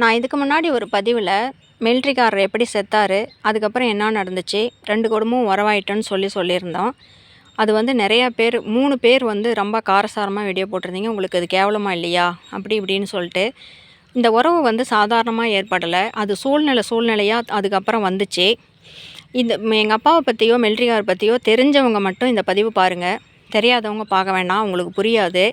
நான் இதுக்கு முன்னாடி ஒரு பதிவில் மிலிட்ரிக்காரர் எப்படி செத்தார் அதுக்கப்புறம் என்ன நடந்துச்சு ரெண்டு குடும்பமும் உறவாயிட்டோன்னு சொல்லி சொல்லியிருந்தோம். அது வந்து நிறையா பேர் மூணு பேர் வந்து ரொம்ப காரசாரமாக வீடியோ போட்டிருந்தீங்க உங்களுக்கு அது கேவலமாக இல்லையா அப்படி இப்படின்னு சொல்லிட்டு. இந்த உறவு வந்து சாதாரணமாக ஏற்படலை. அது சூழ்நிலை சூழ்நிலையாக அதுக்கப்புறம் வந்துச்சு. இந்த எங்கள் அப்பாவை பற்றியோ மிலிட்ரிக்காரர் பற்றியோ தெரிஞ்சவங்க மட்டும் இந்த பதிவு பாருங்கள் தெரியாதவங்க பார்க்க வேண்டாம் உங்களுக்கு புரியாது.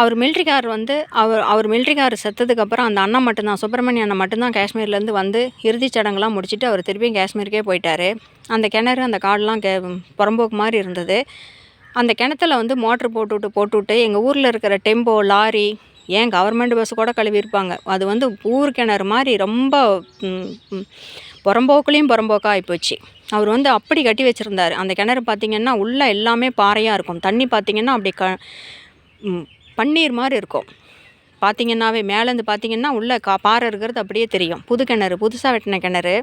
அவர் மிலிட்ரிக்கார் வந்து அவர் அவர் மிலிட்ரிக்கார் செத்ததுக்கப்புறம் அந்த அண்ணன் மட்டும்தான் சுப்பிரமணிய அண்ணன் மட்டும்தான் காஷ்மீர்லேருந்து வந்து இறுதிச் சடங்கெல்லாம் முடிச்சுட்டு அவர் திருப்பியும் காஷ்மீருக்கே போயிட்டார். அந்த கிணறு அந்த காடெலாம் கே புறம்போக்கு மாதிரி இருந்தது. அந்த கிணத்துல வந்து மோட்ரு போட்டுவிட்டு போட்டுவிட்டு எங்கள் ஊரில் இருக்கிற டெம்போ லாரி ஏன் கவர்மெண்ட் பஸ் கூட கழுவியிருப்பாங்க. அது வந்து ஊர் கிணறு மாதிரி ரொம்ப புறம்போக்குலேயும் புறம்போக்காக ஆகிப்போச்சு அவர் வந்து அப்படி கட்டி வச்சுருந்தாரு. அந்த கிணறு பார்த்திங்கன்னா உள்ளே எல்லாமே பாறையாக இருக்கும். தண்ணி பார்த்திங்கன்னா அப்படி க பன்னீர் மாதிரி இருக்கும். பார்த்தீங்கன்னாவே மேலேருந்து பார்த்தீங்கன்னா உள்ளே கா பாறை இருக்கிறது அப்படியே தெரியும். புது கிணறு புதுசாக வெட்டின கிணறு.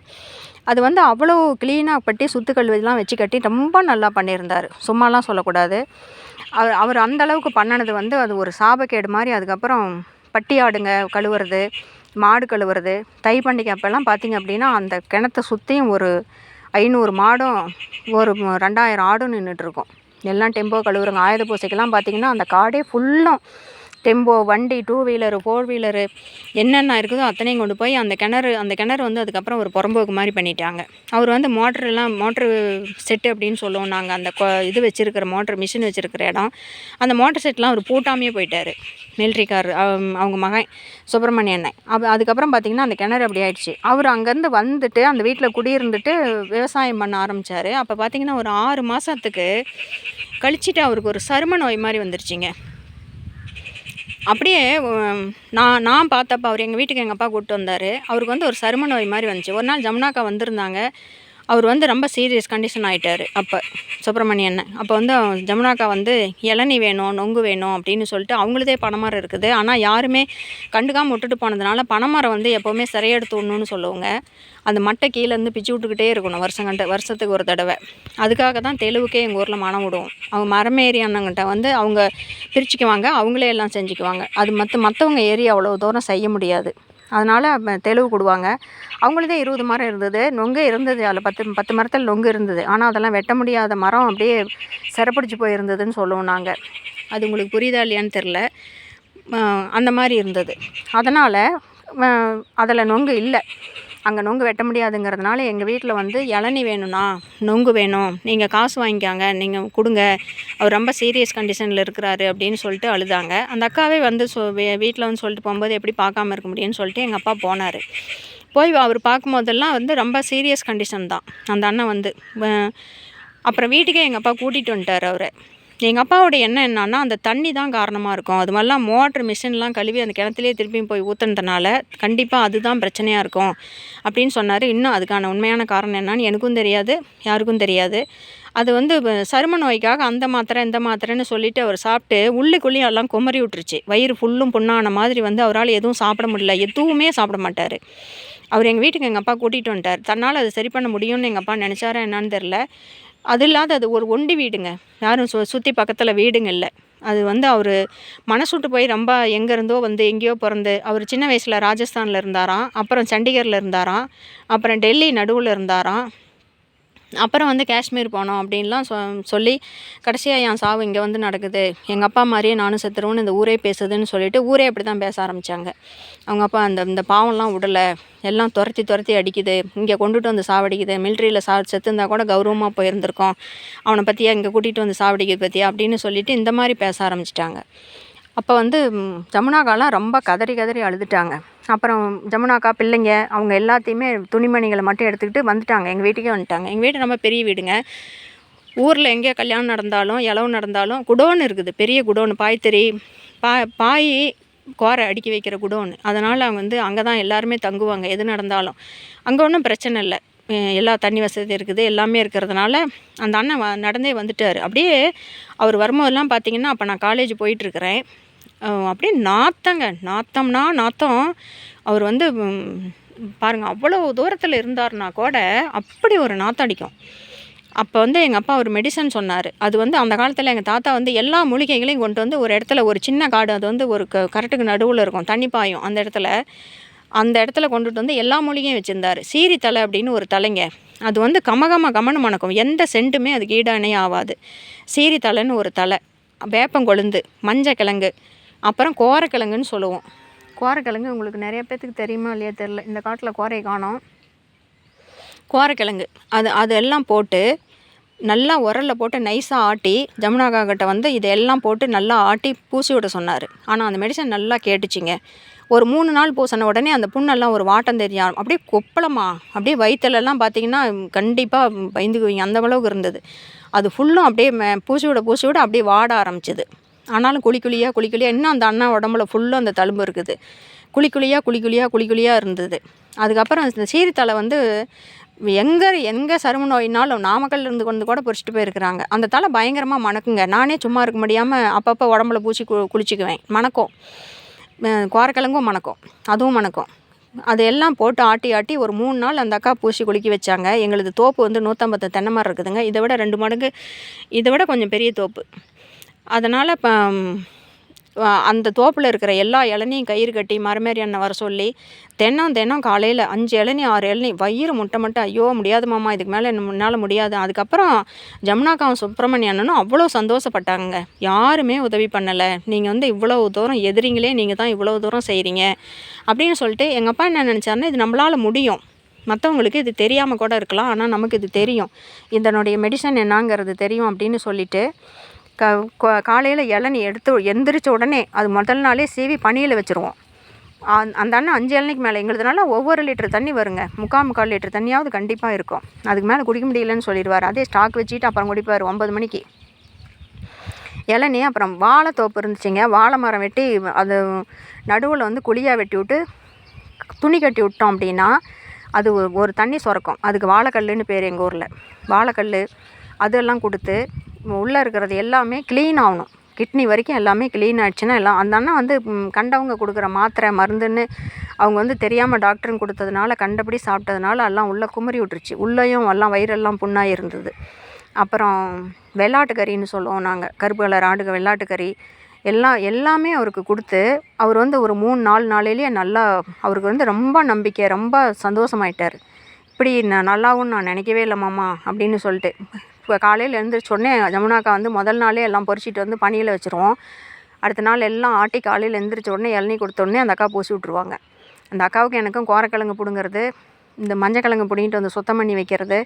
அது வந்து அவ்வளோ க்ளீனாக பட்டி சுத்து கழுவிலாம் வச்சு கட்டி ரொம்ப நல்லா பண்ணியிருந்தார். சும்மாலாம் சொல்லக்கூடாது. அவர் அவர் அந்த அளவுக்கு பண்ணினது வந்து அது ஒரு சாபக்கேடு மாதிரி அதுக்கப்புறம் பட்டி ஆடுங்க கழுவுறது மாடு கழுவுறது தை பண்டிகை அப்போல்லாம் பார்த்தீங்க அப்படின்னா அந்த கிணத்தை சுற்றியும் ஒரு ஐநூறு மாடும் ஒரு ரெண்டாயிரம் ஆடும் நின்றுட்டுருக்கும் எல்லாம் டெம்போ கழுவுறாங்க ஆயுத பூசைக்கெல்லாம் பார்த்தீங்கன்னா அந்த காடே ஃபுல்லும் டெம்போ வண்டி டூ வீலரு ஃபோர் வீலரு என்னென்ன இருக்குதோ அத்தனையும் கொண்டு போய் அந்த கிணறு அந்த கிணறு வந்து அதுக்கப்புறம் ஒரு புறம்போக்கு மாதிரி பண்ணிட்டாங்க. அவர் வந்து மோட்டர்லாம் மோட்ரு செட்டு அப்படின்னு சொல்லுவோம் நாங்கள் அந்த கொ- இது வச்சுருக்கிற மோட்ரு மிஷின் வச்சுருக்கிற இடம். அந்த மோட்டர் செட்லாம் அவர் பூட்டாமையே போயிட்டார். மிலிட்ரிக்கார் அவங்க மகன் சுப்பிரமணிய அண்ணன். அப்போ அதுக்கப்புறம் பார்த்திங்கன்னா அந்த கிணறு அப்படி ஆயிடுச்சு. அவர் அங்கேருந்து வந்துட்டு அந்த வீட்டில் குடியிருந்துட்டு விவசாயம் பண்ண ஆரம்பித்தார் அப்போ பார்த்திங்கன்னா ஒரு ஆறு மாதத்துக்கு கழிச்சிட்டு அவருக்கு ஒரு சரும நோய் மாதிரி வந்துருச்சுங்க. அப்படியே நான் நான் பார்த்தப்ப அவர் எங்கள் வீட்டுக்கு எங்கள் அப்பா கூப்பிட்டு வந்தார். அவருக்கு வந்து ஒரு சரும நோய் மாதிரி வந்துச்சு. ஒரு நாள் ஜமுனாக்கா வந்திருந்தாங்க. அவர் வந்து ரொம்ப சீரியஸ் கண்டிஷன் ஆகிட்டார் அப்போ. சுப்பிரமணியன் அப்போ வந்து ஜமுனாக்கா வந்து இளநீ வேணும் நொங்கு வேணும் அப்படின்னு சொல்லிட்டு அவங்களதே பனைமரம் இருக்குது. ஆனால் யாருமே கண்டுக்காமல் விட்டுட்டு போனதுனால பனைமரம் வந்து எப்போவுமே சிறையெடுத்து விடணும்னு சொல்லுவாங்க. அந்த மட்டை கீழேருந்து பிச்சு விட்டுக்கிட்டே இருக்கணும் வருஷம் கண்ட வருஷத்துக்கு ஒரு தடவை. அதுக்காக தான் தெலுவுக்கே எங்கள் ஊரில் மனம் விடுவோம் அவங்க மரமேறி அண்ணங்கிட்ட வந்து அவங்க பிரிச்சுக்குவாங்க அவங்களே எல்லாம் செஞ்சுக்குவாங்க. அது மற்ற மற்றவங்க ஏறி அவ்வளோ தூரம் செய்ய முடியாது. அதனால் தெளிவு கொடுவாங்க. அவங்களதே இருபது மரம் இருந்தது. நொங்கு இருந்தது. அதில் பத்து பத்து மரத்தில் நொங்கு இருந்தது. ஆனால் அதெல்லாம் வெட்ட முடியாத மரம் அப்படியே சிறப்பிடிச்சு போயிருந்ததுன்னு சொல்லுவோம் நாங்கள் அது உங்களுக்கு புரியுதா இல்லையான்னு தெரில அந்த மாதிரி இருந்தது. அதனால் அதில் நொங்கு இல்லை. அங்கே நொங்கு வெட்ட முடியாதுங்கிறதுனால எங்கள் வீட்டில் வந்து இளநீ வேணும்ண்ணா நொங்கு வேணும். நீங்கள் காசு வாங்கிக்காங்க நீங்கள் கொடுங்க. அவர் ரொம்ப சீரியஸ் கண்டிஷனில் இருக்கிறாரு அப்படின்னு சொல்லிட்டு அழுதாங்க. அந்த அக்காவே வந்து சொ வீட்டில் வந்து சொல்லிட்டு போகும்போது எப்படி பார்க்காம இருக்க முடியும்னு சொல்லிட்டு எங்கள் அப்பா போனார். போய் அவர் பார்க்கும்போதெல்லாம் வந்து ரொம்ப சீரியஸ் கண்டிஷன் தான். அந்த அண்ணன் வந்து அப்புறம் வீட்டுக்கே எங்கள் அப்பா கூட்டிகிட்டு வந்துட்டார் அவரை. எங்கள் அப்பாவோட எண்ணம் என்னன்னா அந்த தண்ணி தான் காரணமாக இருக்கும். அது மாதிரிலாம் மோட்ரு மிஷின்லாம் கழுவி அந்த கிணத்துலேயே திருப்பியும் போய் ஊற்றுனதுனால கண்டிப்பாக அதுதான் பிரச்சனையாக இருக்கும் அப்படின்னு சொன்னார். இன்னும் அதுக்கான உண்மையான காரணம் என்னன்னு எனக்கும் தெரியாது யாருக்கும் தெரியாது. அது வந்து சரும நோய்க்காக அந்த மாத்திரை இந்த மாத்திரைன்னு சொல்லிட்டு அவர் சாப்பிட்டு உள்ளுக்குள்ளேயும் எல்லாம் குமரி விட்டுருச்சு. வயிறு ஃபுல்லும் புண்ணான மாதிரி வந்து அவரால் எதுவும் சாப்பிட முடியல. எதுவுமே சாப்பிட மாட்டார். அவர் எங்கள் வீட்டுக்கு எங்கள் அப்பா கூட்டிகிட்டு வந்துட்டார். தன்னால் அது சரி பண்ண முடியும்னு எங்கள் அப்பா நினச்சாரா என்னான்னு தெரில அது இல்லாத அது ஒரு ஒண்டி வீடுங்க. யாரும் சு சுற்றி பக்கத்தில் வீடுங்க இல்லை அது வந்து அவர் மனசுட்டு போய் ரொம்ப எங்கே இருந்தோ வந்து எங்கேயோ பிறந்து அவர் சின்ன வயசில் ராஜஸ்தானில் இருந்தாராம் அப்புறம் சண்டிகரில் இருந்தாராம் அப்புறம் டெல்லி நடுவில் இருந்தாராம் அப்புறம் வந்து காஷ்மீர் போனோம் அப்படின்லாம் சொ சொல்லி கடைசியாக என் சாவு இங்கே வந்து நடக்குது. எங்கள் அப்பா மாதிரியே நானும் செத்துருவோன்னு இந்த ஊரே பேசுதுன்னு சொல்லிட்டு ஊரே அப்படி தான் பேச ஆரம்பித்தாங்க அவங்க அப்பா அந்த இந்த பாவம்லாம் விடலை. எல்லாம் துரத்தி துரத்தி அடிக்குது. இங்கே கொண்டுட்டு வந்து சாவடிக்குது. மிலிட்ரியில் சா செத்துருந்தா கூட கௌரவமாக போயிருந்திருக்கோம். அவனை பற்றியா இங்கே கூட்டிகிட்டு வந்து சாவடிக்கிறது பற்றியா அப்படின்னு சொல்லிட்டு இந்த மாதிரி பேச ஆரம்பிச்சிட்டாங்க. அப்போ வந்து ஜமுனாக்காலாம் ரொம்ப கதறி கதறி அழுதுட்டாங்க. அப்புறம் ஜமுனாக்கா பிள்ளைங்க அவங்க எல்லாத்தையுமே துணிமணிகளை மட்டும் எடுத்துக்கிட்டு வந்துட்டாங்க. எங்கள் வீட்டுக்கே வந்துட்டாங்க. எங்கள் வீடு ரொம்ப பெரிய வீடுங்க. ஊரில் எங்கே கல்யாணம் நடந்தாலும் இளவு நடந்தாலும் குடோன் இருக்குது. பெரிய குடோன் பாய்த்தறி பா பாய் கோரை அடுக்கி வைக்கிற குடோன். அதனால் அவங்க வந்து அங்கே தான் எல்லாருமே தங்குவாங்க எது நடந்தாலும். அங்கே ஒன்றும் பிரச்சனை இல்லை. எல்லா தண்ணி வசதி இருக்குது எல்லாமே இருக்கிறதுனால அந்த அண்ணன் வ- நடந்தே வந்துட்டார். அப்படியே அவர் வரும்போதெல்லாம் பார்த்தீங்கன்னா அப்போ நான் காலேஜ் போயிட்டுருக்கிறேன் அப்படியே நாத்தங்க. நாத்தம்னா நாத்தம். அவர் வந்து பாருங்கள் அவ்வளோ தூரத்தில் இருந்தாருன்னா கூட அப்படி ஒரு நாத்தம் அடிக்கும். அப்போ வந்து எங்கள் அப்பா ஒரு மெடிசன் சொன்னார். அது வந்து அந்த காலத்தில் எங்கள் தாத்தா வந்து எல்லா மூலிகைகளையும் கொண்டு வந்து ஒரு இடத்துல ஒரு சின்ன காடு அது வந்து ஒரு க கரெக்டுக்கு நடுவில் இருக்கும் தண்ணி பாயும் அந்த இடத்துல. அந்த இடத்துல கொண்டுட்டு வந்து எல்லா மூலிகையும் வச்சுருந்தாரு. சீரி தலை அப்படின்னு ஒரு தலைங்க. அது வந்து கமகம கமனு மணக்கும். எந்த சென்ட்டுமே அதுக்கு ஈடானே ஆகாது சீரி தலைன்னு ஒரு தலை. வேப்பங்கொழுந்து மஞ்சக்கிழங்கு அப்புறம் கோரக்கிழங்குன்னு சொல்லுவோம். கோரக்கிழங்கு உங்களுக்கு நிறைய பேர்த்துக்கு தெரியுமா இல்லையா தெரில இந்த காட்டில் கோரையை காணோம். கோரக்கிழங்கு. அது அது எல்லாம் போட்டு நல்லா உரலில் போட்டு நைஸாக ஆட்டி ஜமுனாக்கா கிட்ட வந்து இதெல்லாம் போட்டு நல்லா ஆட்டி பூசி விட சொன்னார். ஆனால் அந்த மெடிசன் நல்லா கேட்டுச்சுங்க. ஒரு மூணு நாள் பூசின உடனே அந்த புண்ணெல்லாம் ஒரு வாட்டம் தெரிய ஆரம்~ அப்படியே கொப்பளமா அப்படியே வயிற்றுலலாம் பார்த்தீங்கன்னா கண்டிப்பாக பயந்துக்குவீங்க. அந்த அளவுக்கு இருந்தது. அது ஃபுல்லும் அப்படியே பூசி விட பூசி விட அப்படியே வாட ஆரம்பிச்சுது. ஆனாலும் குழி குழியாக குழி குழியாக இன்னும் அந்த அண்ணா உடம்புல ஃபுல்லும் அந்த தழும்பு இருக்குது. குழி குழியாக குழி குழியாக குழி குழியாக இருந்தது. அதுக்கப்புறம் இந்த சீரித்தலை வந்து எங்கே எங்கே சரும நோயினாலும் நாமக்கல் இருந்து கொண்டு கூட பொறிச்சிட்டு போயிருக்கிறாங்க. அந்த தலை பயங்கரமாக மணக்குங்க. நானே சும்மா இருக்க முடியாமல் அப்பப்போ உடம்புல பூசி கு குளிச்சிக்குவேன். மணக்கும். குவாரக்கிழங்கும் கோரக்கிழங்கும் மணக்கும். அதுவும் மணக்கும். அது எல்லாம் போட்டு ஆட்டி ஆட்டி ஒரு மூணு நாள் அந்த அக்கா பூசி குலுக்கி வச்சாங்க. எங்களது தோப்பு வந்து நூற்றம்பத்து தென்னை மரம் இருக்குதுங்க. இதை விட ரெண்டு மடங்கு இதை விட கொஞ்சம் பெரிய தோப்பு. அதனால் இப்போ அந்த தோப்பில் இருக்கிற எல்லா இளநியும் கயிறு கட்டி மரமேறி அண்ணன் வர சொல்லி தினம் தினம் காலையில் அஞ்சு இளநி ஆறு இளநி வயிறு முட்டை மட்டும் ஐயோ முடியாது மாமா இதுக்கு மேலே என்ன முன்னால் முடியாது. அதுக்கப்புறம் ஜமுனாக்காவும் சுப்பிரமணிய அண்ணனும் அவ்வளோ சந்தோஷப்பட்டாங்க யாருமே உதவி பண்ணலை. நீங்கள் வந்து இவ்வளோ தூரம் எதிரிங்களே நீங்கள் தான் இவ்வளோ தூரம் செய்கிறீங்க அப்படின்னு சொல்லிட்டு எங்கள் அப்பா என்ன நினச்சாருன்னா இது நம்மளால் முடியும். மற்றவங்களுக்கு இது தெரியாமல் கூட இருக்கலாம். ஆனால் நமக்கு இது தெரியும். இதனுடைய மெடிசன் என்னங்கிறது தெரியும் அப்படின்னு சொல்லிட்டு க காலையில் இளநி எடுத்து எந்திரிச்ச உடனே அது முதல் நாளே சீவி பனியில் வச்சுருவோம். அந் அந்த அண்ணன் அஞ்சு இளநிக்கு மேலே எங்களுதுனால ஒவ்வொரு லிட்டர் தண்ணி வருங்க. முக்கால் முக்கால் லிட்டர் தண்ணியாவது கண்டிப்பாக இருக்கும். அதுக்கு மேலே குடிக்க முடியலன்னு சொல்லிடுவார். அதே ஸ்டாக் வச்சுட்டு அப்புறம் குடிப்பார் ஒம்பது மணிக்கு. இளநீ அப்புறம் வாழை தோப்பு இருந்துச்சுங்க. வாழை மரம் வெட்டி அது நடுவில் வந்து குழியாக வெட்டி விட்டு துணி கட்டி விட்டோம் அப்படின்னா அது ஒரு தண்ணி சுரக்கும். அதுக்கு வாழைக்கல்லுன்னு பேர் எங்கள் ஊரில். வாழைக்கல் அதெல்லாம் கொடுத்து உள்ளே இருக்கிறது எல்லாமே க்ளீன் ஆகணும். கிட்னி வரைக்கும் எல்லாமே க்ளீன் ஆகிடுச்சுன்னா எல்லாம் அந்த அண்ணன் வந்து கண்டவங்க கொடுக்குற மாத்திரை மருந்துன்னு அவங்க வந்து தெரியாமல் டாக்டருன்னு கொடுத்ததுனால கண்டபடி சாப்பிட்டதுனால எல்லாம் உள்ளே குமரி விட்டுருச்சு. உள்ளேயும் எல்லாம் வயிறெல்லாம் புண்ணாக இருந்தது. அப்புறம் வெள்ளாட்டுக்கறின்னு சொல்லுவோம் நாங்கள் கருப்பு கலர் ஆடுக வெள்ளாட்டுக்கறி. எல்லாம் எல்லாமே அவருக்கு கொடுத்து அவர் வந்து ஒரு மூணு நாலு நாளையிலேயே நல்லா அவருக்கு வந்து ரொம்ப நம்பிக்கை ரொம்ப சந்தோஷமாயிட்டார். இப்படி நான் நல்லாவும் நான் நினைக்கவே இல்லை மாமா அப்படின்னு சொல்லிட்டு. இப்போ காலையில் எழுந்திரிச்ச உடனே ஜமுனாக்கா வந்து முதல் நாளே எல்லாம் பொறிச்சிட்டு வந்து பனியில் வச்சுருவோம். அடுத்த நாள் எல்லாம் ஆட்டி காலையில் எழுந்திரிச்ச உடனே இளநீ கொடுத்தோடனே அந்த அக்கா பூசி விட்ருவாங்க அந்த அக்காவுக்கு எனக்கும் கோரக்கிழங்கு பிடுங்கிறது இந்த மஞ்சக்கிழங்கு பிடிங்கிட்டு வந்து சுத்தம் பண்ணி வைக்கிறது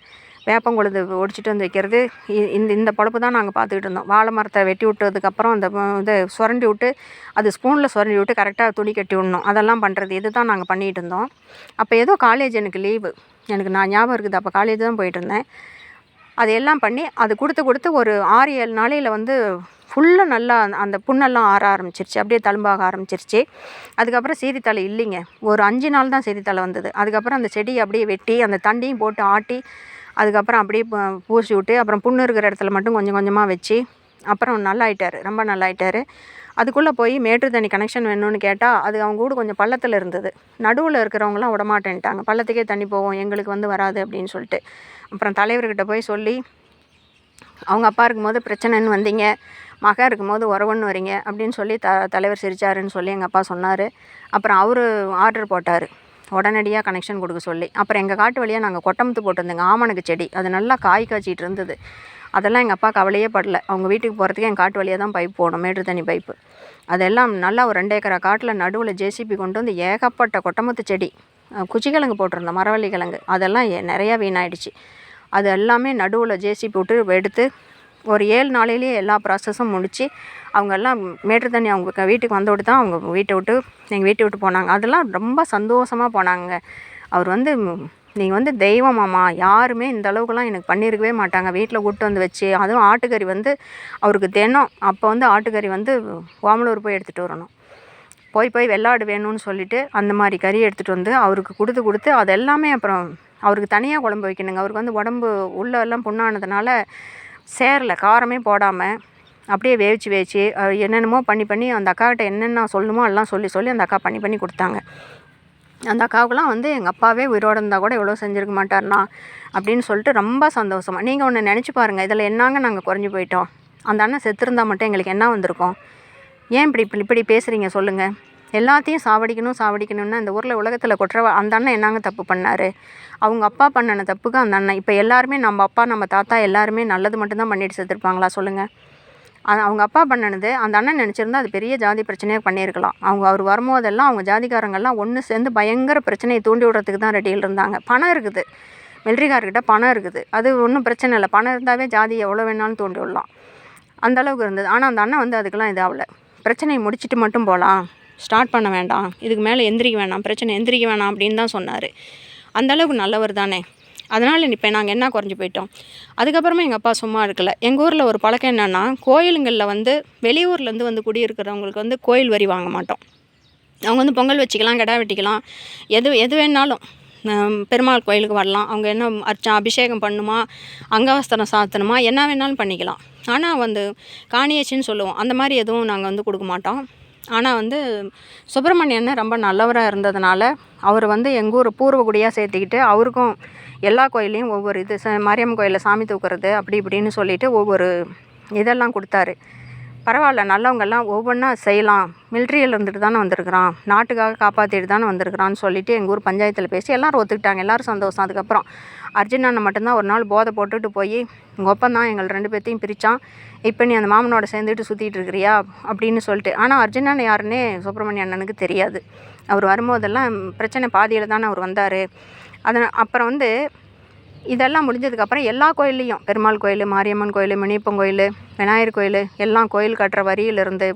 வேப்பங்குழுது ஒடிச்சிட்டு வந்து வைக்கிறது இ- இந்த இந்த பொழப்பு தான் நாங்கள் பார்த்துக்கிட்டு இருந்தோம். வாழை மரத்தை வெட்டி விட்டதுக்கப்புறம் அந்த இது இதை சுரண்டி விட்டு அது ஸ்பூனில் சுரண்டி விட்டு கரெக்டாக துணி கட்டி விடணும். அதெல்லாம் பண்ணுறது இது தான் நாங்கள் பண்ணிகிட்டு இருந்தோம். அப்போ ஏதோ காலேஜ் எனக்கு லீவு எனக்கு நான் ஞாபகம் இருக்குது. அப்போ காலேஜ் தான் போயிட்டு இருந்தேன். அது எல்லாம் பண்ணி அது கொடுத்து கொடுத்து ஒரு ஆறு ஏழு நாளையில் வந்து ஃபுல்லாக நல்லா அந்த- புண்ணெல்லாம் ஆற ஆரம்பிச்சிருச்சு. அப்படியே தழும்பாக ஆரம்பிச்சிருச்சு. அதுக்கப்புறம் செய்தித்தாள் இல்லைங்க. ஒரு அஞ்சு நாள் தான் செய்தித்தாள் வந்தது. அதுக்கப்புறம் அந்த செடியை அப்படியே வெட்டி அந்த தண்ணியும் போட்டு ஆட்டி அதுக்கப்புறம் அப்படியே ப- பூசி விட்டு அப்புறம் புண்ணு இருக்கிற இடத்துல மட்டும் கொஞ்சம் கொஞ்சமாக வச்சு அப்புறம் நல்லாயிட்டார். ரொம்ப நல்லாயிட்டார். அதுக்குள்ளே போய் மேட்டு தண்ணி கனெக்ஷன் வேணும்னு கேட்டால் அது அவங்க கூட கொஞ்சம் பள்ளத்தில் இருந்தது. நடுவில் இருக்கிறவங்களாம் விடமாட்டேன்ட்டாங்க. பள்ளத்துக்கே தண்ணி போவோம் எங்களுக்கு வந்து வராது அப்படின்னு சொல்லிட்டு. அப்புறம் தலைவர்கிட்ட போய் சொல்லி அவங்க அப்பா இருக்கும்போது பிரச்சனைன்னு வந்தீங்க மகன் இருக்கும்போது உறவுன்னு வரீங்க அப்படின்னு சொல்லி த தலைவர் சிரிச்சாருன்னு சொல்லி எங்கள் அப்பா சொன்னார். அப்புறம் அவர் ஆர்டர் போட்டார். உடனடியாக கனெக்ஷன் கொடுக்க சொல்லி. அப்புறம் எங்கள் காட்டு வழியாக நாங்கள் கொட்டமுத்து போட்டிருந்தோங்க ஆமணக்கு செடி. அது நல்லா காய் காய்ச்சிட்டு இருந்தது. அதெல்லாம் எங்கள் அப்பா கவலையே படல. அவங்க வீட்டுக்கு போகிறதுக்கு என் காட்டு வழியாக தான் பைப் போகணும் மேட்டு தண்ணி பைப்பு. அதெல்லாம் நல்லா ஒரு ரெண்டு ஏக்கரா காட்டில் நடுவில் ஜேசிபி கொண்டு வந்து ஏகப்பட்ட கொட்டமுத்து செடி குச்சிக்கிழங்கு போட்டிருந்தோம் மரவள்ளி கிழங்கு அதெல்லாம் எ- நிறையா வீணாயிடுச்சு. அது எல்லாமே நடுவில் ஜேசிபி விட்டு எடுத்து ஒரு ஏழு நாளையிலேயே எல்லா ப்ராசஸும் முடித்து அவங்க எல்லாம் மேட்டு தண்ணி அவங்க வீட்டுக்கு வந்தோடு தான் அவங்க வீட்டை விட்டு எங்கள் வீட்டை விட்டு போனாங்க. அதெல்லாம் ரொம்ப சந்தோஷமாக போனாங்க அவர் வந்து நீங்கள் வந்து தெய்வமாம்மா யாருமே இந்த அளவுக்குலாம் எனக்கு பண்ணியிருக்கவே மாட்டாங்க. வீட்டில் கூட்டு வந்து வச்சு அதுவும் ஆட்டுக்கறி வந்து அவருக்கு தினம் அப்போ வந்து ஆட்டுக்கறி வந்து ஓமலூர் போய் எடுத்துகிட்டு வரணும். போய் போய் வெள்ளாடு வேணும்னு சொல்லிட்டு அந்த மாதிரி கறி எடுத்துகிட்டு வந்து அவருக்கு கொடுத்து கொடுத்து அது எல்லாமே அப்புறம் அவருக்கு தனியாக குழம்பு வைக்கணுங்க. அவருக்கு வந்து உடம்பு உள்ளெல்லாம் புண்ணானதுனால சேரல காரமே போடாமல் அப்படியே வேவிச்சு வேவிச்சு என்னென்னமோ பண்ணி பண்ணி அந்த அக்காக்கிட்ட என்னென்ன சொல்லணுமோ எல்லாம் சொல்லி சொல்லி அந்த அக்கா பண்ணி பண்ணி கொடுத்தாங்க. அந்த அக்காவுக்குலாம் வந்து எங்கள் அப்பாவே உயிரோடு இருந்தால் கூட இவ்வளோ செஞ்சுருக்க மாட்டார்னா அப்படின்னு சொல்லிட்டு ரொம்ப சந்தோஷமா நீங்கள் ஒன்று நினச்சி பாருங்கள் இதில் என்னங்க நாங்கள் குறைஞ்சி போயிட்டோம். அந்த அண்ணன் செத்துருந்தா மட்டும் எங்களுக்கு என்ன வந்திருக்கும்? ஏன் இப்படி இப்படி இப்படி பேசுகிறீங்க சொல்லுங்கள் எல்லாத்தையும் சாவடிக்கணும் சாவடிக்கணும்னு இந்த ஊரில் உலகத்தில் கொற்றவ அந்த அண்ணன் என்னங்க தப்பு பண்ணார்? அவங்க அப்பா பண்ணின தப்புக்கு அந்த அண்ணன். இப்போ எல்லாருமே நம்ம அப்பா நம்ம தாத்தா எல்லாருமே நல்லது மட்டும்தான் பண்ணிட்டு செத்துருப்பாங்களா சொல்லுங்கள் அது அவங்க அப்பா பண்ணினது அந்த அண்ணன் நினச்சிருந்தா அது பெரிய ஜாதி பிரச்சனையாக பண்ணியிருக்கலாம். அவங்க அவர் வரும்போதெல்லாம் அவங்க ஜாதிக்காரங்கள்லாம் ஒன்று சேர்ந்து பயங்கர பிரச்சனையை தூண்டி விடுறதுக்கு தான் ரெடியில் இருந்தாங்க. பணம் இருக்குது. மிலிட்ரிக்காரர்கிட்ட பணம் இருக்குது. அது ஒன்றும் பிரச்சனை இல்லை. பணம் இருந்தாவே ஜாதி எவ்வளோ வேணாலும் தூண்டி விடலாம். அந்த அளவுக்கு இருந்தது. ஆனால் அந்த அண்ணன் வந்து அதுக்கெல்லாம் இதாகலை. பிரச்சனையை முடிச்சுட்டு மட்டும் போகலாம். ஸ்டார்ட் பண்ண வேண்டாம் இதுக்கு மேலே எந்திரிக்க வேணாம் பிரச்சனை எந்திரிக்க வேணாம் அப்படின்னு தான் சொன்னார். அந்தளவுக்கு நல்லவர் தானே. அதனால் இப்போ நாங்கள் என்ன குறைஞ்சி போயிட்டோம்? அதுக்கப்புறமா எங்கள் அப்பா சும்மா இருக்கலை. எங்கள் ஊரில் ஒரு பழக்கம் என்னென்னா கோயிலுங்களில் வந்து வெளியூர்லேருந்து வந்து குடியிருக்கிறவங்களுக்கு வந்து கோயில் வரி வாங்க மாட்டோம். அவங்க வந்து பொங்கல் வச்சுக்கலாம் கிடா வெட்டிக்கலாம் எது எது வேணாலும். பெருமாள் கோயிலுக்கு வரலாம். அவங்க என்ன அர்ச்சா அபிஷேகம் பண்ணுமா அங்கவஸ்திரம் சாத்தணுமா என்ன வேணாலும் பண்ணிக்கலாம். ஆனால் வந்து காணியச்சின்னு சொல்லுவோம். அந்த மாதிரி எதுவும் நாங்கள் வந்து கொடுக்க மாட்டோம். ஆனால் வந்து சுப்பிரமணியன் ரொம்ப நல்லவராக இருந்ததுனால அவர் வந்து எங்கள் ஊர் பூர்வகுடியாக சேர்த்துக்கிட்டு அவருக்கும் எல்லா கோயில்லையும் ஒவ்வொரு இது ச மாரியம்மன் கோயிலில் சாமி தூக்குறது அப்படி இப்படின்னு சொல்லிட்டு ஒவ்வொரு இதெல்லாம் கொடுத்தாரு. பரவாயில்ல நல்லவங்கெல்லாம் ஒவ்வொன்றா செய்யலாம். மில்ட்ரியில் இருந்துட்டு தானே வந்திருக்கிறான். நாட்டுக்காக காப்பாற்றிட்டு தானே வந்திருக்கிறான்னு சொல்லிட்டு எங்கள் ஊர் பஞ்சாயத்தில் பேசி எல்லோரும் ஒத்துக்கிட்டாங்க. எல்லோரும் சந்தோஷம். அதுக்கப்புறம் அர்ஜுன் அண்ணன் மட்டும்தான் ஒரு நாள் போதை போட்டுட்டு போய் உங்கள் ஒப்பந்தான் எங்கள் ரெண்டு பேர்த்தையும் பிரித்தான் இப்போ நீ அந்த மாமனோட சேர்ந்துட்டு சுற்றிட்டு இருக்கிறியா? அப்படின்னு சொல்லிட்டு. ஆனால் அர்ஜுன் அண்ணன் யாருன்னே சுப்பிரமணிய அண்ணனுக்கு தெரியாது. அவர் வரும்போதெல்லாம் பிரச்சனை பாதியில் தானே அவர் வந்தார். அதனால் அப்புறம் வந்து இதெல்லாம் முடிஞ்சதுக்கப்புறம் எல்லா கோயில்லையும். பெருமாள் கோயில் மாரியம்மன் கோயில் முனியப்பன் கோயில் விநாயகர் கோயில் எல்லாம் கோயில் கட்டுற வரியிலிருந்து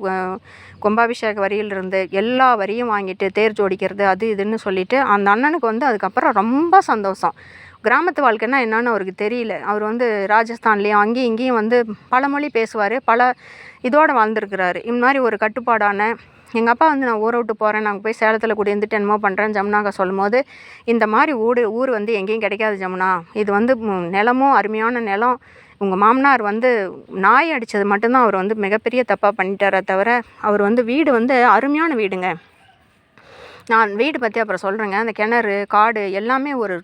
கும்பாபிஷேக வரியிலிருந்து எல்லா வரியும் வாங்கிட்டு தேர் ஜோடிக்கிறது அது இதுன்னு சொல்லிட்டு அந்த அண்ணனுக்கு வந்து அதுக்கப்புறம் ரொம்ப சந்தோஷம். கிராமத்து வாழ்க்கைன்னா என்னன்னு அவருக்கு தெரியல. அவர் வந்து ராஜஸ்தான்லேயும் அங்கேயும் இங்கேயும் வந்து பல மொழி பேசுவார் பல இதோட வாழ்ந்துருக்கிறாரு. இந்த மாதிரி ஒரு கட்டுப்பாடான எங்கள் அப்பா வந்து நான் ஊரை விட்டு போகிறேன் நாங்கள் போய் சேலத்தில் குடியிருந்துட்டு என்னமோ பண்ணுறேன் ஜமுனாக்கா சொல்லும் போது இந்த மாதிரி ஊடு ஊர் வந்து எங்கேயும் கிடைக்காது ஜமுனா. இது வந்து நிலமும் அருமையான நிலம். உங்கள் மாமனார் வந்து நாய் அடித்தது மட்டும்தான் அவர் வந்து மிகப்பெரிய தப்பாக பண்ணிட்டாரே தவிர அவர் வந்து வீடு வந்து அருமையான வீடுங்க. நான் வீடு பற்றி அப்புறம் சொல்கிறேங்க அந்த கிணறு காடு எல்லாமே ஒரு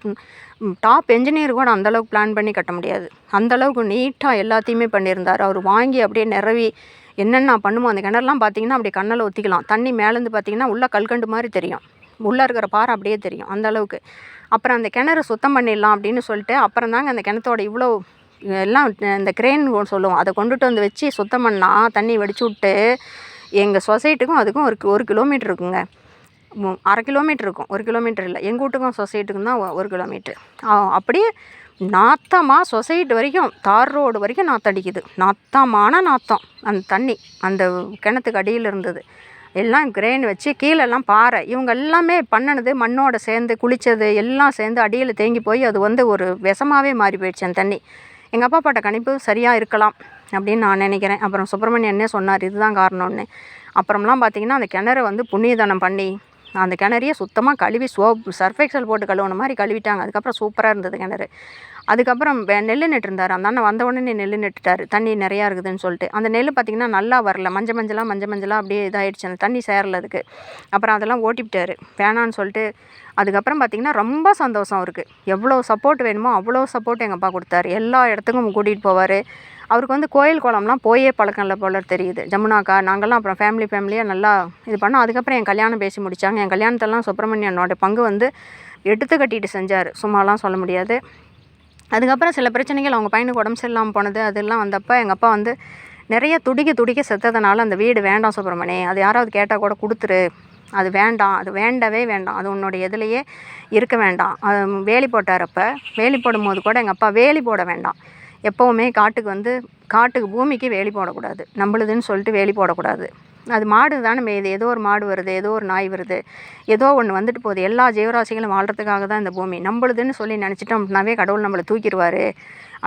டாப் என்ஜினியர் கூட அந்தளவுக்கு பிளான் பண்ணி கட்ட முடியாது. அந்தளவுக்கு நீட்டாக எல்லாத்தையுமே பண்ணியிருந்தார். அவர் வாங்கி அப்படியே நிறவி என்னென்ன பண்ணுமோ அந்த கிணறுலாம் பார்த்தீங்கன்னா அப்படியே கண்ணில் ஒத்திக்கலாம். தண்ணி மேலேருந்து பார்த்தீங்கன்னா உள்ளே கல்கண்டு மாதிரி தெரியும். உள்ளே இருக்கிற பாறை அப்படியே தெரியும் அந்த அளவுக்கு. அப்புறம் அந்த கிணறு சுத்தம் பண்ணிடலாம் அப்படின்னு சொல்லிட்டு அப்புறம் தாங்க அந்த கிணத்தோட இவ்வளோ எல்லாம் இந்த கிரேன் சொல்லுவோம். அதை கொண்டுட்டு வந்து வச்சு சுத்தம் பண்ணால் தண்ணி வெடிச்சு விட்டு எங்கள் சொசைட்டிக்கும் அதுக்கும் ஒரு ஒரு கிலோமீட்டர் இருக்குங்க. அரை கிலோமீட்டர் இருக்கும். ஒரு கிலோமீட்டர் இல்லை. எங்கள் வீட்டுக்கும் சொசைட்டிக்கும் தான் ஒரு கிலோமீட்டர். அப்படியே நாத்தமாக சொசைட்டி வரைக்கும் தார் ரோடு வரைக்கும் நாத்தம் அடிக்குது. நாத்தமான நாத்தம். அந்த தண்ணி அந்த கிணத்துக்கு அடியில் இருந்தது. எல்லாம் கிரெயின் வச்சு கீழெல்லாம் பாறை. இவங்க எல்லாமே பண்ணினது மண்ணோட சேர்ந்து குளித்தது எல்லாம் சேர்ந்து அடியில் தேங்கி போய் அது வந்து ஒரு விஷமாகவே மாறி போயிடுச்சு அந்த தண்ணி. எங்கள் அப்பா பாட்ட கணிப்பு சரியாக இருக்கலாம் அப்படின்னு நான் நினைக்கிறேன். அப்புறம் சுப்பிரமணியன்னே சொன்னார்? இதுதான் காரணம்னு. அப்புறம்லாம் பார்த்தீங்கன்னா அந்த கிணறு வந்து புண்ணியதானம் பண்ணி அந்த கிணறையே சுத்தமாக கழுவி சோப் சர்ஃபெக்சல் போட்டு கழுவுன மாதிரி கழுவிட்டாங்க. அதுக்கப்புறம் சூப்பராக இருந்தது கிணறு. அதுக்கப்புறம் நெல் நட்டுருந்தார். அந்த அண்ணன் வந்த உடனே நெல் நட்டுட்டார். தண்ணி நிறையா இருக்குதுன்னு சொல்லிட்டு. அந்த நெல் பார்த்திங்கன்னா நல்லா வரல. மஞ்ச மஞ்சளாக மஞ்ச மஞ்சளாக அப்படியே இதாகிடுச்சு அந்த தண்ணி சேரல அதுக்கு. அப்புறம் அதெல்லாம் ஓட்டிவிட்டார். வேணான்னு சொல்லிட்டு அதுக்கப்புறம் பார்த்திங்கன்னா ரொம்ப சந்தோஷம் இருக்குது எவ்வளோ சப்போர்ட் வேணுமோ அவ்வளோ சப்போர்ட் எங்கள் அப்பா கொடுத்தாரு. எல்லா இடத்துக்கும் கூட்டிகிட்டு போவார். அவருக்கு வந்து கோயில் குளம்லாம் போயே பழக்கம் இல்லை போல தெரியுது. ஜமுனாக்கா நாங்கள்லாம் அப்புறம் ஃபேமிலி ஃபேமிலியாக நல்லா இது பண்ணோம். அதுக்கப்புறம் என் கல்யாணம் பேசி முடித்தாங்க என் கல்யாணத்தெல்லாம் சுப்பிரமணியனோட பங்கு வந்து எடுத்து கட்டிட்டு செஞ்சார். சும்மாலாம் சொல்ல முடியாது. அதுக்கப்புறம் சில பிரச்சனைகள் அவங்க பையனுக்கு உடம்பு சரியில்லாமல் போனது அதெல்லாம் வந்தப்போ எங்கள் அப்பா வந்து நிறைய துடிக்க துடிக்க செத்ததுனால அந்த வீடு வேண்டாம் சுப்பிரமணி அது யாராவது கேட்டால் கூட கொடுத்துரு. அது வேண்டாம். அது வேண்டவே வேண்டாம். அது உன்னோட எதுலேயே இருக்க வேண்டாம். அது வேலி போட்டார் அப்போ. வேலி போடும்போது கூட எங்கள் அப்பா வேலி போட வேண்டாம். எப்போவுமே காட்டுக்கு வந்து காட்டுக்கு பூமிக்கு வேலி போடக்கூடாது. நம்மளுதுன்னு சொல்லிட்டு வேலி போடக்கூடாது. அது மாடு தானே மேயுது. ஏதோ ஒரு மாடு வருது ஏதோ ஒரு நாய் வருது. ஏதோ ஒன்று வந்துட்டு போகுது. எல்லா ஜீவராசிகளும் வாழ்கிறதுக்காக தான் இந்த பூமி. நம்மளுதுன்னு சொல்லி நினச்சிட்டோம் அப்படின்னாவே கடவுள் நம்மளை தூக்கிடுவார்.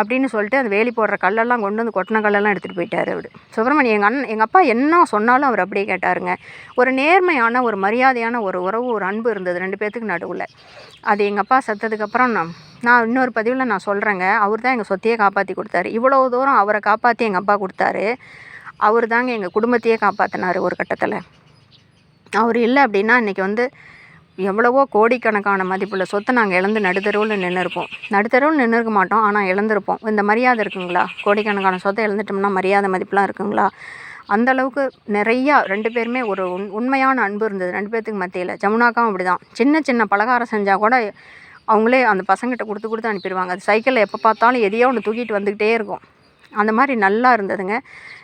அப்படின்னு சொல்லிட்டு அந்த வேலி போடுற கல்லெல்லாம் கொண்டு வந்து கொட்டின கல்லெல்லாம் எடுத்துகிட்டு போயிட்டாரு அவர். சுப்பிரமணியம் எங்கள் அண்ணன் எங்கள் அப்பா என்ன சொன்னாலும் அவர் அப்படியே கேட்டாருங்க. ஒரு நேர்மையான ஒரு மரியாதையான ஒரு உறவு ஒரு அன்பு இருந்தது ரெண்டு பேர்த்துக்கு நடுவில். அது எங்கள் அப்பா செத்ததுக்கப்புறம் நான் நான் இன்னொரு பதிவில் நான் சொல்கிறேங்க அவர் தான் எங்கள் சொத்தையே காப்பாற்றி கொடுத்தாரு. இவ்வளோ தூரம் அவரை காப்பாற்றி எங்கள் அப்பா கொடுத்தாரு. அவர் தாங்க எங்கள் குடும்பத்தையே காப்பாற்றினார் ஒரு கட்டத்தில். அவர் இல்லை அப்படின்னா இன்றைக்கி வந்து எவ்வளவோ கோடிக்கணக்கான மதிப்புள்ள சொத்தை நாங்கள் இழந்து நடுத்தருவில் நின்று இருப்போம் நடுத்தருவில் நின்று இருக்க மாட்டோம் ஆனால் இழந்திருப்போம். இந்த மரியாதை இருக்குங்களா? கோடிக்கணக்கான சொத்தை இழந்துட்டோம்னா மரியாதை மதிப்புலாம் இருக்குங்களா? அந்த அளவுக்கு நிறையா ரெண்டு பேருமே ஒரு உண் உண்மையான அன்பு இருந்தது ரெண்டு பேர்த்துக்கு மத்தியில். ஜமுனாக்காவும் அப்படி தான் சின்ன சின்ன பலகாரம் செஞ்சால் கூட அவங்களே அந்த பசங்கிட்ட கொடுத்து கொடுத்து அனுப்பிடுவாங்க. அது சைக்கிளில் எப்போ பார்த்தாலும் எதையோ ஒன்று தூக்கிட்டு வந்துக்கிட்டே இருக்கும். அந்த மாதிரி நல்லா இருந்ததுங்க.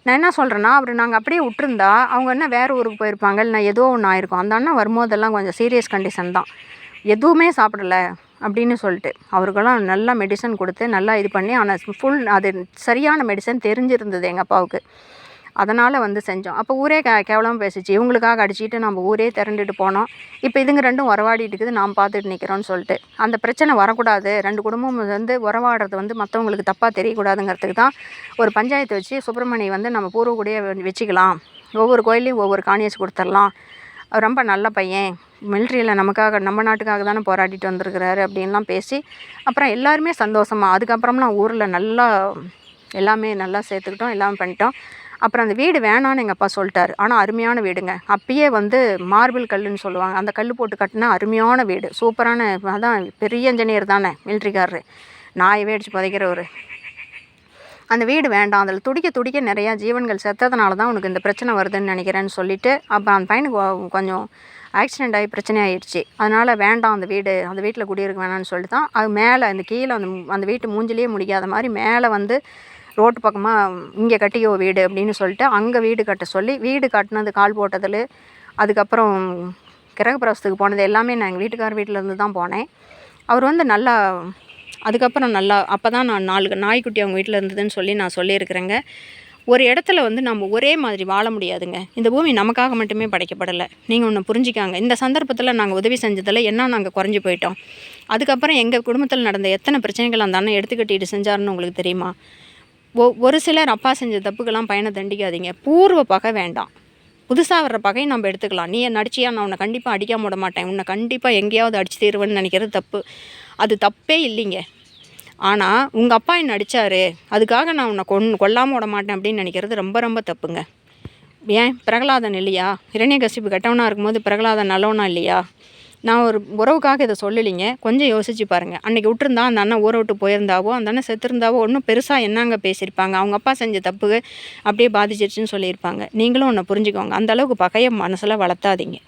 நான் என்ன சொல்கிறேன்னா அவர் நாங்கள் அப்படியே விட்டுருந்தா அவங்க என்ன வேறு ஊருக்கு போயிருப்பாங்க இல்லைனா ஏதோ ஒன்று ஆயிருக்கும். அந்த அண்ணன் வரும்போதெல்லாம் கொஞ்சம் சீரியஸ் கண்டிஷன் தான். எதுவுமே சாப்பிடல அப்படின்னு சொல்லிட்டு அவருக்கெல்லாம் நல்லா மெடிசன் கொடுத்து நல்லா இது பண்ணி ஆனால் ஃபுல் அது சரியான மெடிசன் தெரிஞ்சிருந்தது எங்கள் அப்பாவுக்கு. அதனால் வந்து செஞ்சோம். அப்போ ஊரே கே கேவலமாக பேசிச்சு. இவங்களுக்காக அடிச்சுட்டு நம்ம ஊரே திரண்டுட்டு போனோம். இப்போ இதுங்க ரெண்டும் உறவாடிட்டு இருக்குது. நாம் பார்த்துட்டு நிற்கிறோன்னு சொல்லிட்டு. அந்த பிரச்சனை வரக்கூடாது. ரெண்டு குடும்பம் வந்து உறவாடுறது வந்து மற்றவங்களுக்கு தப்பாக தெரியக்கூடாதுங்கிறதுக்கு தான் ஒரு பஞ்சாயத்து வச்சு சுப்பிரமணி வந்து நம்ம பூர்வக்குடியே வச்சுக்கலாம். ஒவ்வொரு கோயிலையும் ஒவ்வொரு காணியஸ் கொடுத்துடலாம். ரொம்ப நல்ல பையன். மிலிட்ரியில் நமக்காக நம்ம நாட்டுக்காக தானே போராடிட்டு வந்திருக்கிறாரு அப்படின்லாம் பேசி அப்புறம் எல்லாருமே சந்தோஷமாக அதுக்கப்புறம்லாம் ஊரில் நல்லா எல்லாமே நல்லா சேர்த்துக்கிட்டோம். எல்லாமே பண்ணிட்டோம். அப்புறம் அந்த வீடு வேணான்னு எங்கள் அப்பா சொல்லிட்டாரு. ஆனால் அருமையான வீடுங்க. அப்பயே வந்து மார்பிள் கல்லுன்னு சொல்லுவாங்க. அந்த கல் போட்டு கட்டினா அருமையான வீடு. சூப்பரான அதான் பெரிய இன்ஜினியர் தானே மிலிட்ரிக்காரரு நாயவே அடிச்சு புதைக்கிறவர். அந்த வீடு வேண்டாம். அதில் துடிக்க துடிக்க நிறையா ஜீவன்கள் செத்ததுனால தான் உனக்கு இந்த பிரச்சனை வருதுன்னு நினைக்கிறேன்னு சொல்லிட்டு அப்போ அந்த பையனுக்கு கொஞ்சம் ஆக்சிடெண்ட் ஆகி பிரச்சனை ஆயிடுச்சு. அதனால் வேண்டாம் அந்த வீடு அந்த வீட்டில் குடியிருக்க வேணாம்னு சொல்லிட்டு தான் அது மேலே அந்த கீழே அந்த அந்த வீட்டு மூஞ்சிலேயே முடியாத மாதிரி மேலே வந்து ரோட்டு பக்கமாக இங்கே கட்டியோ வீடு அப்படின்னு சொல்லிட்டு அங்கே வீடு கட்ட சொல்லி வீடு கட்டினது கால் போட்டதில் அதுக்கப்புறம் கிரகப்பிரவசத்துக்கு போனது எல்லாமே நான் எங்கள் வீட்டுக்கார வீட்டில் இருந்து தான் போனேன். அவர் வந்து நல்லா அதுக்கப்புறம் நல்லா அப்போ தான் நான் நாலு நாய்க்குட்டி அவங்க வீட்டில் இருந்ததுன்னு சொல்லி நான் சொல்லியிருக்கிறேங்க. ஒரு இடத்துல வந்து நம்ம ஒரே மாதிரி வாழ முடியாதுங்க. இந்த பூமி நமக்காக மட்டுமே படைக்கப்படலை. நீங்கள் ஒன்று புரிஞ்சிக்காங்க. இந்த சந்தர்ப்பத்தில் நாங்கள் உதவி செஞ்சதில் என்ன நாங்கள் குறைஞ்சி போயிட்டோம். அதுக்கப்புறம் எங்கள் குடும்பத்தில் நடந்த எத்தனை பிரச்சனைகள் அந்த அண்ணன் எடுத்துக்கிட்டு செஞ்சாருன்னு உங்களுக்கு தெரியுமா? ஒ ஒரு சிலர் அப்பா செஞ்ச தப்புக்கெல்லாம் பையனை தண்டிக்காதீங்க. பூர்வ பகை வேண்டாம். புதுசாக வர்ற பகையை நம்ம எடுத்துக்கலாம். நீ நடிச்சியா? நான் உன்னை கண்டிப்பாக அடிக்காம விட மாட்டேன். உன்னை கண்டிப்பாக எங்கேயாவது அடிச்சு தீருவேன்னு நினைக்கிறது தப்பு. அது தப்பே இல்லைங்க. ஆனால் உங்கள் அப்பா என்ன அடித்தாரு அதுக்காக நான் உன்னை கொன் கொல்லாமல் விட மாட்டேன் அப்படின்னு நினைக்கிறது ரொம்ப ரொம்ப தப்புங்க. ஏன்? பிரகலாதன் இல்லையா? இரண்யகசிப்பு கெட்டவனாக இருக்கும்போது பிரகலாதன் நல்லவனா இல்லையா? நான் ஒரு உறவுக்காக இதை சொல்லலைங்க. கொஞ்சம் யோசிச்சு பாருங்கள் அன்றைக்கி விட்டுருந்தா அந்த அண்ணன் ஊரை விட்டு போயிருந்தாவோ அந்த அண்ணன் செத்துருந்தாவோ ஒன்றும் பெருசாக என்னங்க பேசியிருப்பாங்க? அவங்க அப்பா செஞ்ச தப்பு அப்படியே பாதிச்சிருச்சுன்னு சொல்லியிருப்பாங்க. நீங்களும் ஒன்று புரிஞ்சுக்கோங்க. அந்த அளவுக்கு பகையை மனசில் வளர்த்தாதீங்க.